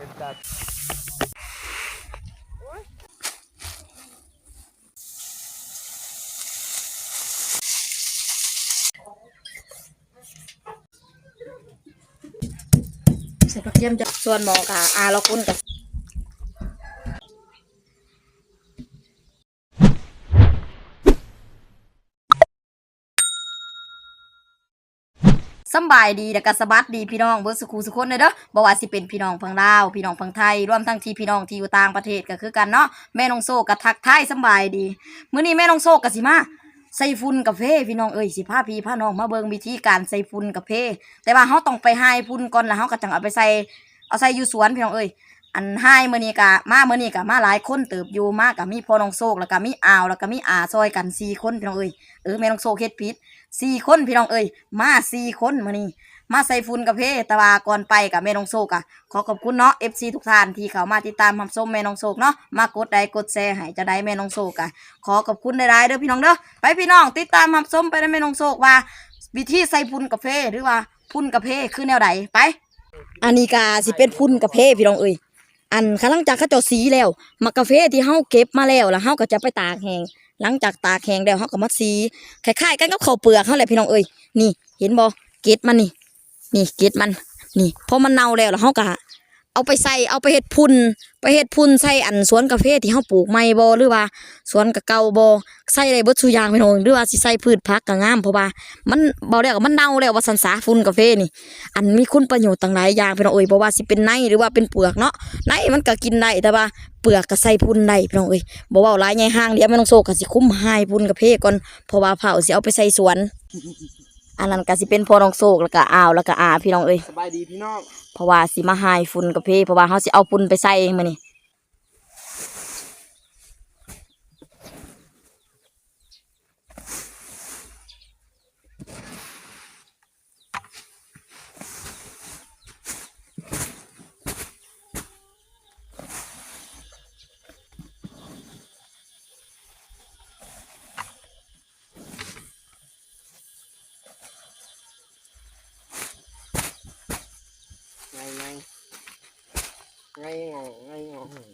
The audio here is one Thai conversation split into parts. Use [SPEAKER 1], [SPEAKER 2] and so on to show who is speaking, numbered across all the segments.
[SPEAKER 1] เป็นจัด
[SPEAKER 2] ใส่ผักเยี่ยมจะส่วนหมอกะอาเราคุณกับสำบายดีและก็สบัดดีพี่น้องเบิร์สุขูสุคนเลยเด้อบ่ว่าสิเป็นพี่น้องฝั่งลาวพี่น้องฝั่งไทยรวมทั้งที่พี่น้องที่อยู่ต่างประเทศก็คือกันเนาะแม่น้องโซกับทักทายสำบายดีมื้อนี้แม่น้องโซกับสิมาใส่ฝุ่นกาแฟพี่น้องเอ้ยสิพาพี่พาน้องมาเบิ่งวิธีการใส่ฝุ่นกาแฟแต่ว่าเฮาต้องไปหายฝุ่นก่อนแล้วเฮาก็จังเอาไปใส่เอาใส่อยู่สวนพี่น้องเอ้ย อันให้มื้อนี้กะมามือนี้กะมาหลายคนเติบอยู่มากกะมีพ่อน้องโซกแล้วก็มีอ่าวแล้วก็มีอาซอยกันสี่คนพี่น้องเอ้ยเออแม่น้องโซกเฮ็ดผิดสี่คนพี่น้องเอ้ยมาสี่คนมือนี้มาใส่ฝุ่นกาแฟแต่ว่าก่อนไปกับแม่น้องโซกอะขอขอบคุณเนาะ FC ทุกท่านที่เข้ามาติดตามรับชมแม่น้องโซกเนาะมากดไลค์กดแชร์ให้จะได้แม่น้องโซกอะขอขอบคุณหลายๆเด้อพี่น้องเด้อไปพี่น้องติดตามรับชมไปได้แม่น้องโซกว่า วิธีใส่พุ่นกาแฟหรือว่าพุ่นกาแฟคือแนวใดไปอันนี้กาสิเป็นพุ่นกาแฟพี่น้องเอ้ย อันหลังจากเขาเจ้าสีแล้วมักกาแฟที่เฮาเก็บมาแล้วแล้วเฮาก็จะไปตากแห้งหลังจากตากแห้งแล้วเฮาก็มาสีคล้ายๆกันกับข้าวเปลือกเฮาแหละพี่น้องเอ้ยนี่ เห็นบ่เกล็ดมันนี่ นี่เกล็ดมัน นี่พอมันเน่าแล้วแล้วเฮาก็ เอาไปใส่เอาไปเฮ็ดพุ่นไปเฮ็ดพุ่นใส่อันสวนกาแฟที่เฮาปลูกใหม่บ่หรือว่าสวนกะเกาบ่ใส่ได้เบิดทุยางพี่น้องหรือว่าสิใส่พืชผักก็งามเพราะว่ามันเบาแล้วมันเน่าแล้วว่าสันสาฝุ่นกาแฟนี่ อันมีคุณประโยชน์ต่างหลายอย่างพี่น้องเอ้ยบ่ว่าสิเป็นในหรือว่าเป็นเปลือกเนาะในมันก็กินได้แต่ว่าเปลือกก็ใส่พุ่นได้พี่น้องเอ้ยบ่เว้าหลายใหญ่ห้างเดียวไม่ต้องโซกสิคุ้มหายพุ่นกาแฟก่อนเพราะว่าเผาสิเอาไปใส่สวนอันนั้นก็สิเป็นพ่อน้องโซกแล้วก็อ้าวแล้วก็อาพี่น้องเอ้ย
[SPEAKER 1] สบายดีพี่น้อง
[SPEAKER 2] เพราะว่าสิมาหายฝุ่นกาแฟเพราะว่าเฮาสิเอาฝุ่นไปใส่มื้อนี้
[SPEAKER 1] ไงไง ไงงอไง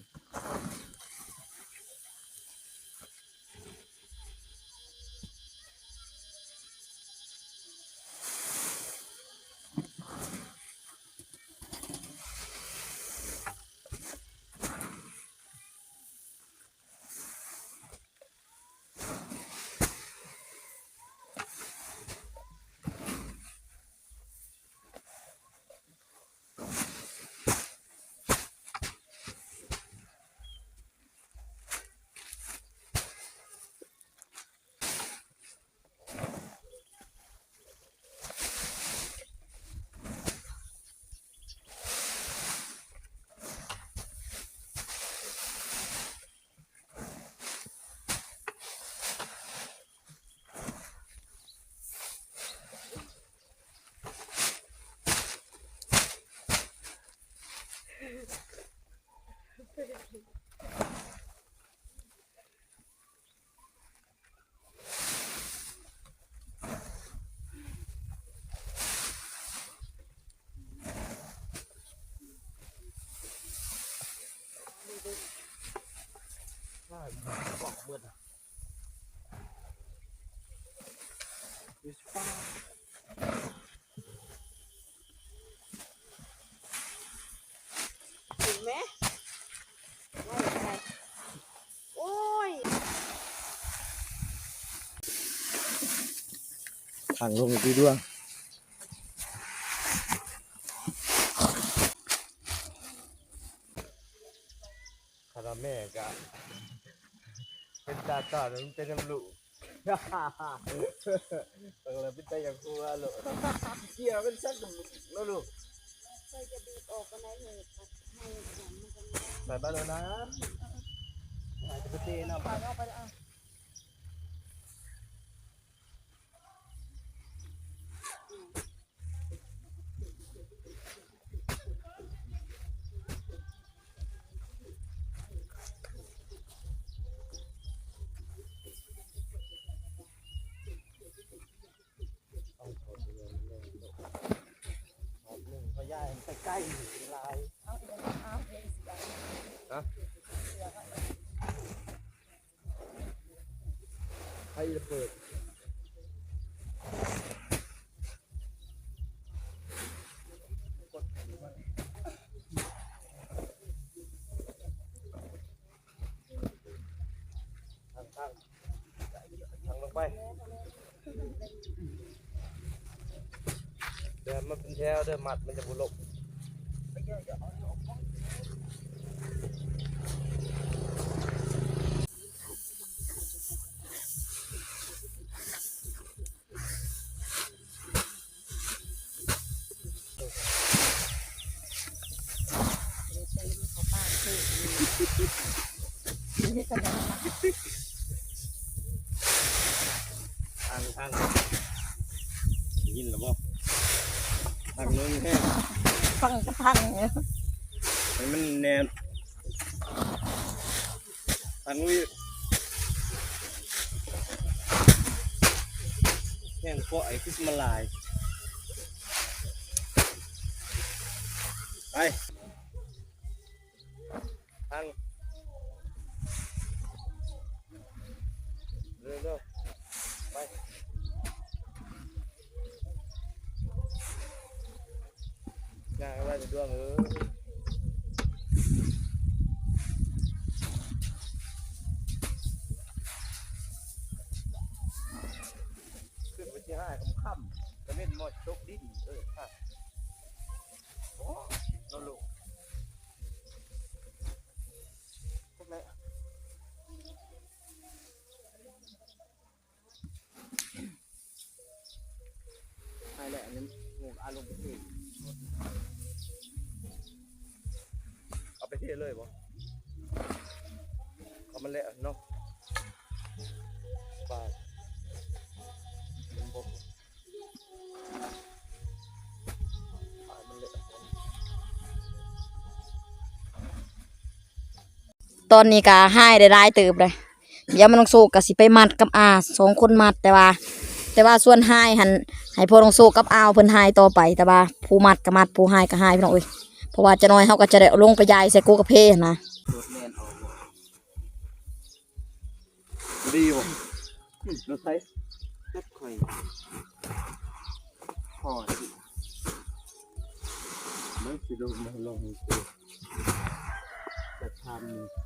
[SPEAKER 1] ว่าบอกเบิดอะดิสป้า
[SPEAKER 3] ถึงไหมว่ายังไงโอ้ย
[SPEAKER 1] ถังลงอีกทีด้วยคาราแม่กะเป็นตาตาแล้วมันเป็นน้ำลูกเออเป็นตาอย่างกูว่าลูกเกี่ยวเป็นสักกับแล้วลูก
[SPEAKER 3] เคยจะบีบออกกันไหนเลยให้หนังมันกัน
[SPEAKER 1] ใส่ไปแล้วนะอาจจะไปเทนะ
[SPEAKER 3] ปาดออกไปแล้ว
[SPEAKER 1] ต้องขอเรียนเรื่องลูกขอบหนึ่งพยายามใกล้ๆลาย
[SPEAKER 3] เอาอีกแล้วเอาะ
[SPEAKER 1] ใครจะเปิดทางทางทางลงไป เดินมาเป็นแถวเดินมัดมันจะบุลกทางทางยินหรือบ่า งนู้นแค่
[SPEAKER 2] ฟังกระพังเนี่ย
[SPEAKER 1] ให้มันแนวทางนู้แห้งเพราะไอ้ที่มาลายไปทางเร็วๆไป งานอะไระด้วงเออ ตอนนี้
[SPEAKER 2] ก็ให้ได้รายเติบเลยเดี๋ยวมันต้องโซกกับสิไปมัดกับอาสองคนมัดแต่ว่า แต่ว่าส่วนให้หันให้พ่อต้องโซกับอาวเพิ่นให้ต่อไปแต่ว่าผู้มัดก็มัดผู้ให้ก็ให้พี่น้องเอ้ยเพราะว่าจะน้อยเฮาก็จะได้เอาลงไปยายใส่กูกับเพนะ
[SPEAKER 1] รถแลนออกบ่ดีบ่รถไฟ
[SPEAKER 4] รถข่อยพอสิ
[SPEAKER 1] มันสิลงมาลง
[SPEAKER 4] จะทำข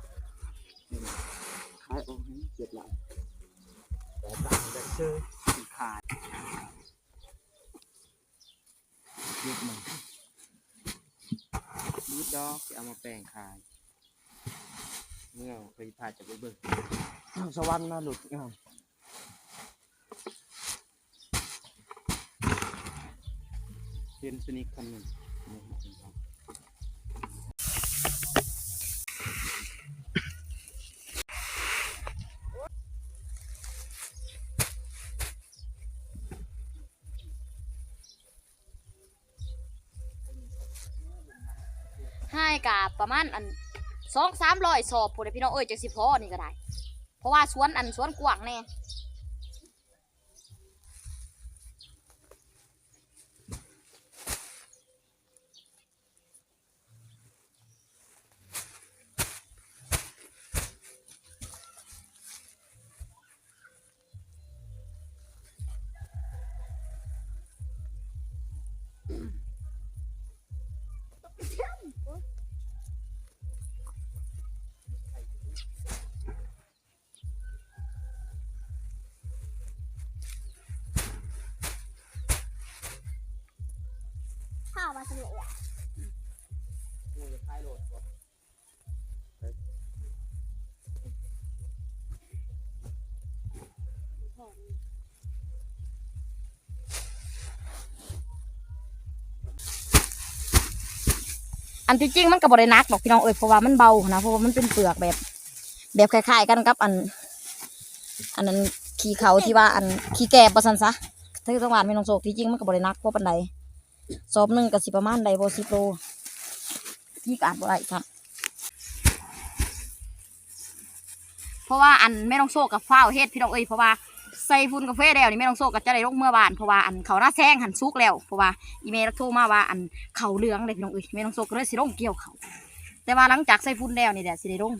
[SPEAKER 4] ายออกให้เจ็ดหลัง
[SPEAKER 1] แต่ต่างแต่เชื่อ
[SPEAKER 4] สิขายยึดมันบูดดอกจะเอามาแปลงขาย เมื่อเคยพาจะไปเบิ่งอ้าวสวรรค์น่าหลุดงามเห็นสนิกคันหนึ่ง นี่
[SPEAKER 2] กับประมาณอันสองสามร้อยสอบผู้ใดพี่น้องเอ้ยจังสิพอนี่ก็ได้ เพราะว่าสวนอันสวนกว้างแน่าวมาสนุกอะ
[SPEAKER 4] กูจะขายโหลดก่อน
[SPEAKER 2] อันที่จริงมันก็บ่ได้นักหรอกพี่น้องเอ้ยเพราะว่ามันเบานะเพราะว่ามันเป็นเปลือกแบบ แบบคล้ายๆกันกับอัน อันนั้นขี้เขาที่ว่าอันขี้แก่ประสันซะถ้าต้องหวานไม่ต้องโศกที่จริงมันก็บ่ได้นักเพราะปันใด ซอบหนึ่งกับสิประมาณใดบ่สิบโลยี่กาจบ่ได้ครับเพราะว่าอันไม่ต้องโซกกับฟ้าวเฮ็ดพี่น้องเอ้ยเพราะว่าใส่ฟุ้นกาแฟแล้วนี่ไม่ต้องโซกกับจะได้ลงเมื่อบานเพราะว่าอันเขาหน้าแซงหันซุกแล้วเพราะว่าอีเมลโทรมาว่าอันเขาเหลืองเลยพี่น้องเอ้ยไม่ต้องโซกก็เลยสิลงเกี่ยวเขาแต่แต่ว่าหลังจากใส่ฟุ้นแล้วนี่แหละสิได้ลง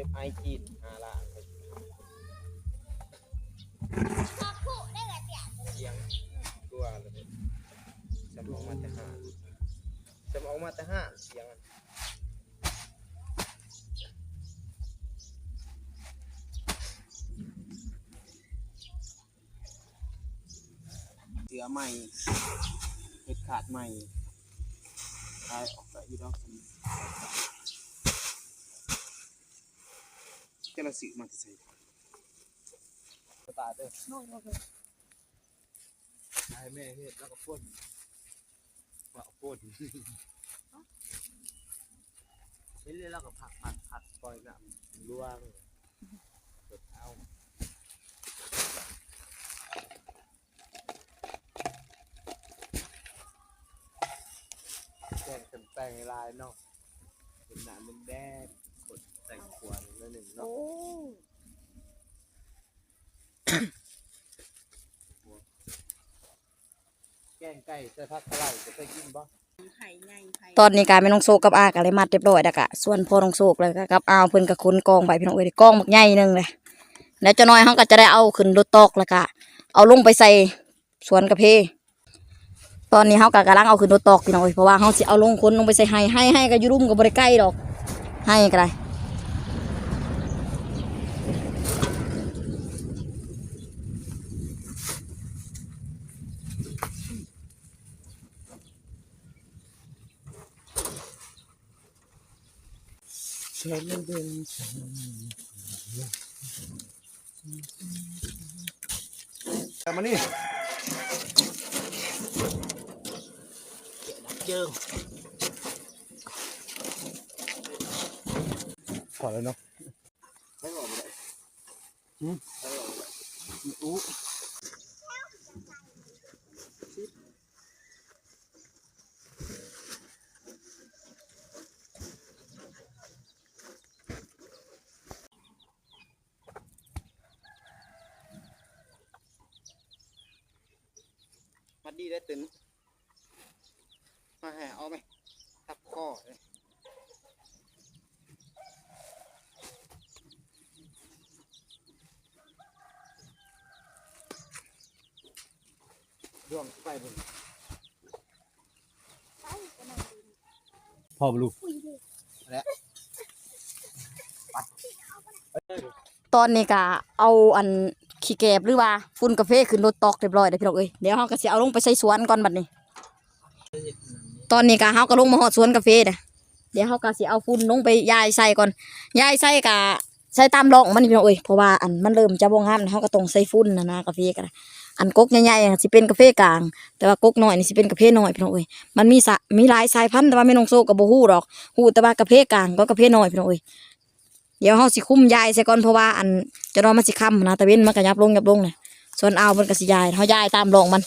[SPEAKER 1] อันเว็บไอจีนหาล้านเสียงตัวเลยจำออกมาแต่ห้าจำออกมาแต่ห้าเสียงเสือใหม่เห็ดขาดใหม่คลายออกไปอีดอกสมเจ้าละสิมาที่ใส่ตาเด้อไอ้แม่เฮ็ดแล้วก็พ่นว่าพ่นเฮ็ดเลยแล้วก็ผักผัดผัดปล่อยน้ำล่วงเปิดเอาแกงเต็มแป้งลายเนาะเป็นหนาเป็นแดง กดใส่ขวดนิดหนึ่งเนาะ
[SPEAKER 3] โอ้
[SPEAKER 1] แกงไก่ใส่ผักกะไหล่จะไปกินบ่
[SPEAKER 3] ไผ่ไงไผ่
[SPEAKER 2] ตอนนี้การแม่น้องโซกับอาก็เลยมัดเรียบร้อยแล้วกะส่วนพ่อน้องโซกแล้วก็กับอาวเพิ่นก็ขนกองไปพี่น้องเอ้ยกองบักใหญ่หนึงเลยแล้วเจะน้อยเฮาก็จะได้เอาขึ้นรถตอกแล้วก็เอาลงไปใส่สวนกระเพ ตอนนี้เฮาก็กำลังเอาขึ้นรถตอกพี่น้องเอ้ยเพราะว่าเฮาสิเอาลงคนลงไปใส่ให้ให้ให้ก็อยู่รุ่มก็บ่ได้ใกล้ดอก ให้ก็ได้
[SPEAKER 1] เชิญเดินแต่มานี่เจิงพอแล้วเนาะไม่ออกเลยอืมไม่ออกเลยอู้มาดีได้ตื่นมาแห่เอาไหมทับคอเลย ร่วงไปบนพ่อบลู
[SPEAKER 2] ตอนนี้ก็เอาอันขี้แกบหรือว่าฝุ่นกาแฟขึ้นรถตอกเรียบร้อยแล้วพี่น้องเอ้ยเดี๋ยวเฮาก็สิเอาลงไปใส่สวนก่อนบัดนี้ ตอนนี้ก็เฮาก็ลงมาฮอดสวนกาแฟเด้อเดี๋ยวเฮาก็สิเอาฝุ่นลงไปยายใส่ก่อนยายใส่ก็ใส่ตามร่องมันนี่พี่น้องเอ้ยเพราะว่าอันมันเริ่มจะบ่งามแล้วเฮาก็ต้องใส่ฝุ่นนะนะกาแฟก็ได้ อันกกใหญ่ๆอะสิเป็นกาแฟกลาง แต่ว่ากกน้อยนี่สิเป็นกาแฟน้อยพี่น้องเอ้ยมันมีสะมีหลายสายพันธุ์แต่ว่าไม่นองโซกับ่ฮู้ดอกฮู้แต่ว่ากาแฟกลางก็กาแฟน้อยพี่น้องเอ้ยเดี๋ยวเฮาสิคุ้มยายใส่ก่อนเพราะว่าอันจะรอมันสิค่ำนะตะเว้นมันก็ยับลงยับลงเลยส่วนเอามันก็สิยายเฮายายตามรองมัน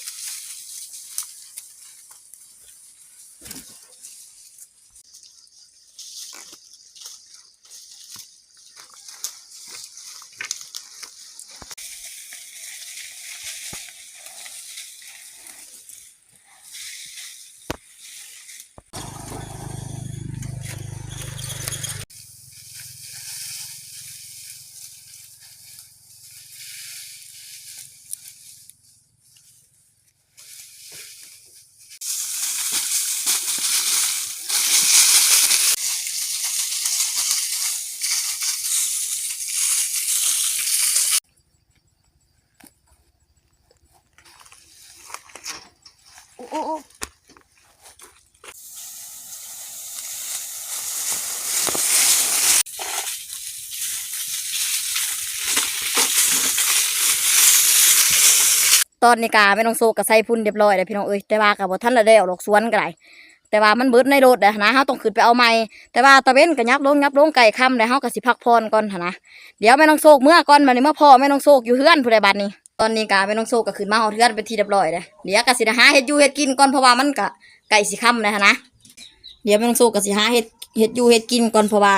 [SPEAKER 2] ตอนนี้กาไม่ต้องโซกับใส่พุ่นเรียบร้อยเลยพี่น้องเอ้ยแต่ว่ากับบ่ทันละได้ออกดอกสวนก็ได้แต่ว่ามันเบิดในรถเด้อนะเฮาต้องขึ้นไปเอาใหม่แต่ว่าตะเว้นก็ยับลงยับลงไก่ค่ำแล้วเฮาก็สิพักผ่อนก่อนนนะเดี๋ยวแม่น้องโซกเมื่อก่อนบัดนี้เมื่อพ่อแม่น้องโซกอยู่เฮือนผู้ใดบัดนี้ ตอนนี้กาแม่น้องโซกก็ขึ้นมาเฮาเฮือนเป็นที่เรียบร้อยเลยเดี๋ยวก็สิหาเฮ็ดอยู่เฮ็ดกินก่อนเพราะว่ามันก็ไก่สิค่ำแล้วหั้นะเดี๋ยวแม่น้องโซก็สิหาเฮ็ดเฮ็ดอยู่เฮ็ดกินก่อนเพราะว่า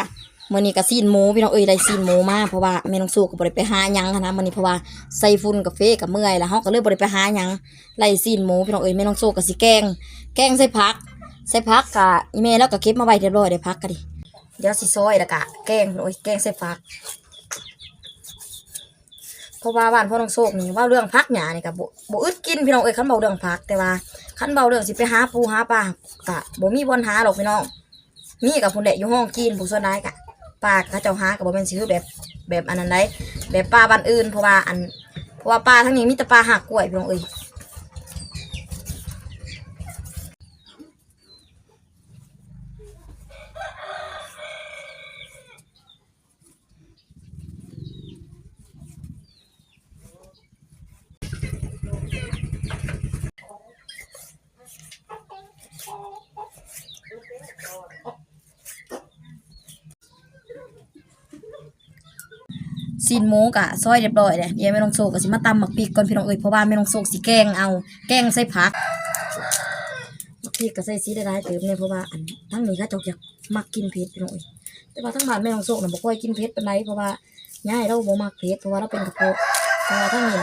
[SPEAKER 2] มื้อนี้ก็ซีนหมูพี่น้องเอ้ยได้ซีนหมูมาเพราะว่าแม่น้องโซก็บ่ได้ไปหายังนะมื้อนี้เพราะว่าใส่ฝุ่นกาแฟกับเมื่อยแล้วเฮาก็เลยบ่ได้ไปหายังไล่ซีนหมูพี่น้องเอ้ยแม่น้องโซก็สิแกง แกงใส่ผัก ใส่ผักกะอีแม่แล้วก็เก็บมาไว้เรียบร้อยได้ผักก็ดิเดี๋ยวสิซอยแล้วก็แกงโอ้ยแกงใส่ผักเพราะว่าบ้านพ่อน้องโซกนี่ว่าเรื่องพักหยานี่กับบ่อึดกินพี่น้องเอ้ยคันเบาเรื่องพัก แต่ว่าคันเบาเรื่องสิไปหาปูหาปลากะบ่มีบนหาหรอกพี่น้องมีกับพุ่นแหละอยู่ห้องกินผู้ส่วนนายกะ ปลาเขาเจ้าหากับบ่แม่นซื้อแบบแบบอันนั้นได้แบบปลาบ้านอื่นเพราะว่าอันเพราะว่าปลาทั้งนี้มีแต่ปลาหักกล้วยพี่น้องเอ้ย ซีนหมูกะซอยเรียบร้อยเลยเดี๋ยวแม่น้องโซกก็สิมาตำหมักพริกก่อนพี่น้องเอ้ยเพราะว่าแม่น้องโซกสิแกงเอาแกงใส่ผักหมักพริกก็ใส่สีได้หลายเติมเนี่ยเพราะว่าอันทั้งนี้เขาเจกอยากมักกินเผ็ดพี่น้องเอ้ยแต่ว่าทั้งบ้านแม่น้องโซกน่ะบ่ค่อยกินเผ็ดปานใดเพราะว่าย่ายเราบ่มักเผ็ดเพราะว่าเราเป็นกระเพาะแต่ว่าทั้งนี้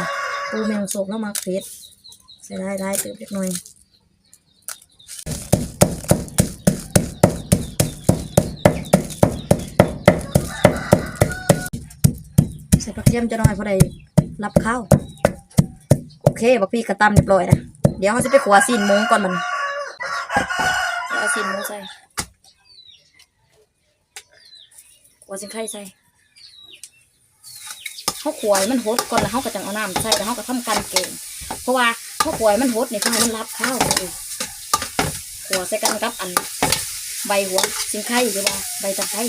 [SPEAKER 2] ปูแม่น้องโซกเรามักเผ็ดใส่ได้หลายเติมเล็กน้อยใส่ผักเทียมจะน้อยเพราะได้รับข้าวโอเคบักพี่กระตำเรียบร้อยนะเดี๋ยวเขาจะไปขัวซีนมูก่อนมันเดี๋ยวเอาซีนมูใส่ขัวสินไข่ใส่เขาขวายมันหดก่อนแล้วเขาก็จังเอาน้ำใส่แล้วเขาก็ทำการเก่งเพราะว่าเขาขวายมันหดเนี่ยเพื่อให้มันรับข้าวเองขวใส่กันกับอันใบหัวสินไข่หรือว่าใบตะไคร้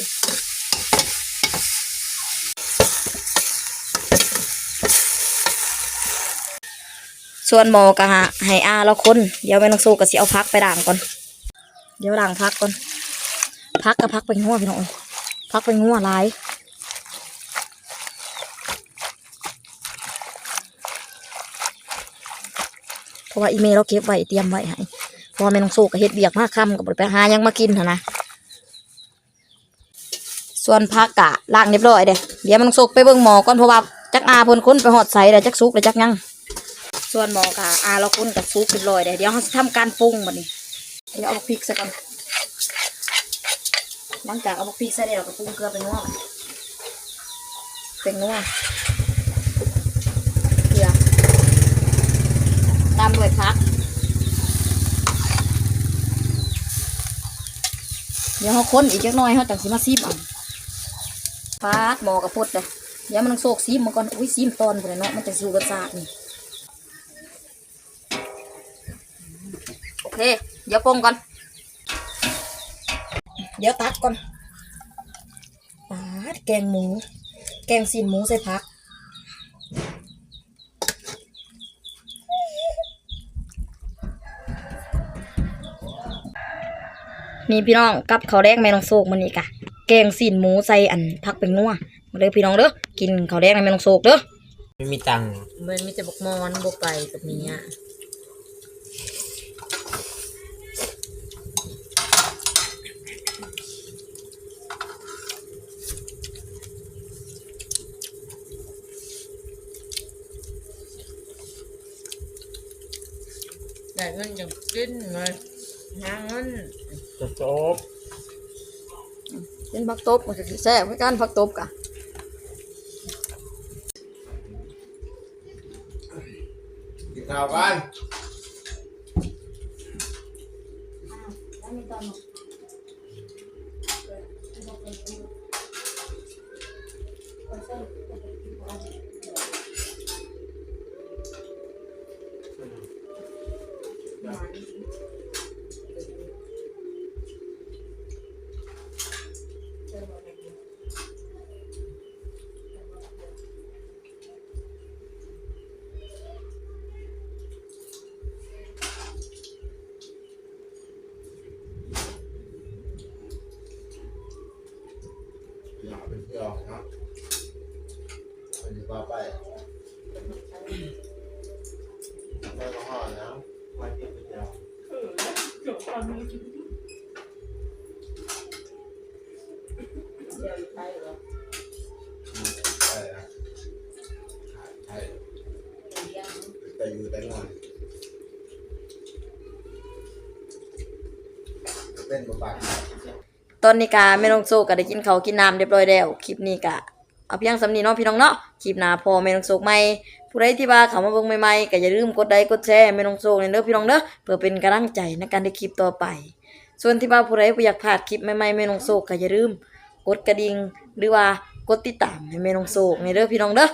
[SPEAKER 2] ส่วนหมอกะฮะให้อาแล้วคนเดี๋ยวแม่น้องสู้ก็สิเอาพักไปด่างก่อน เดี๋ยวด่างพักก่อน พักกับพักไปงัวพี่น้องพักไปงัวลายเพราะว่าอีเมลเราเก็บไว้เตรียมไว้ให้เพราะแม่น้องสู้ก็เฮ็ดเบียกมากค่ำกับบไปหายังมากินหั่นนะส่วนพักกะล้างเรียบร้อยเด้เดี๋ยวแม่น้องสู้ไปเบิ่งหมอก่อนเพราะว่าจักอาเพิ่นคนไปหอดใส่แล้จักซุกแล้จักยัง ส่วนหมอกะอาเราคุ้นกับซุปเรียบร้อยเดี๋ยวเดี๋ยวเราจะทำการปรุงบัดนี้เดี๋ยวเอาพริกใส่ก่อนหลังจากเอาพริกใส่แล้วเราก็ปรุงเกลือไปนัวเป็นนัวเกลือตามด้วยพักเดี๋ยวเขาค้นอีกจักหน่อยเขาจังสิมาซีมเอะปาดหมอกระพุดเลยเดี๋ยวมันต้องโซกซีมมาก่อนอุ้ยซีมตอนไปเลยเนาะมันจะสูกรสชาตินี่ โอ เค เดี๋ยวปรุงก่อน เดี๋ยวตักก่อนปาดแกงหมู แกงซีนหมูใส่ผัก นี่พี่น้องกับข้าวแดงแม่น้องโศกมันนี่กะ แกงซีนหมูใส่อันผักเป็นนัวมาเลยพี่น้องเด้อ กินข้าวแดงในแม่น้องโศกเด้อ
[SPEAKER 1] ไม่มีตังค์
[SPEAKER 2] มันมีแต่บกมอนบกไปกับนี้
[SPEAKER 3] เงินจะกินเลยหาเงิน
[SPEAKER 1] จะจบ
[SPEAKER 2] เป็นผักตบมันจะแซ่บคือกันผักตบกะ
[SPEAKER 5] กินข้าวกัน
[SPEAKER 6] ตอนนี้กาไม่
[SPEAKER 3] ลง
[SPEAKER 2] โซก็ได้กินเขาวกินน้ำเรียบร้อยแล้ว คลิปนี้กะ เอาเพียงสำนี้เนาะพี่น้องเนาะคลิปหน้าพอแม่น้องโซใหม่ผู้ใดที่ว่าเข้ามาเบิ่งใหม่ๆก็อย่าลืมกดไลค์กดแชร์แม่น้องโซ่ในเด้อพี่น้องเด้อเพื่อเป็นกำลังใจในการได้คลิปต่อไป ส่วนที่ว่าผู้ใดอยากพลาดคลิปใหม่ๆแม่น้องโซก็อย่าลืมกดกระดิ่งหรือว่ากดติดตามให้แม่น้องโซ่ในเด้อพี่น้องเด้อ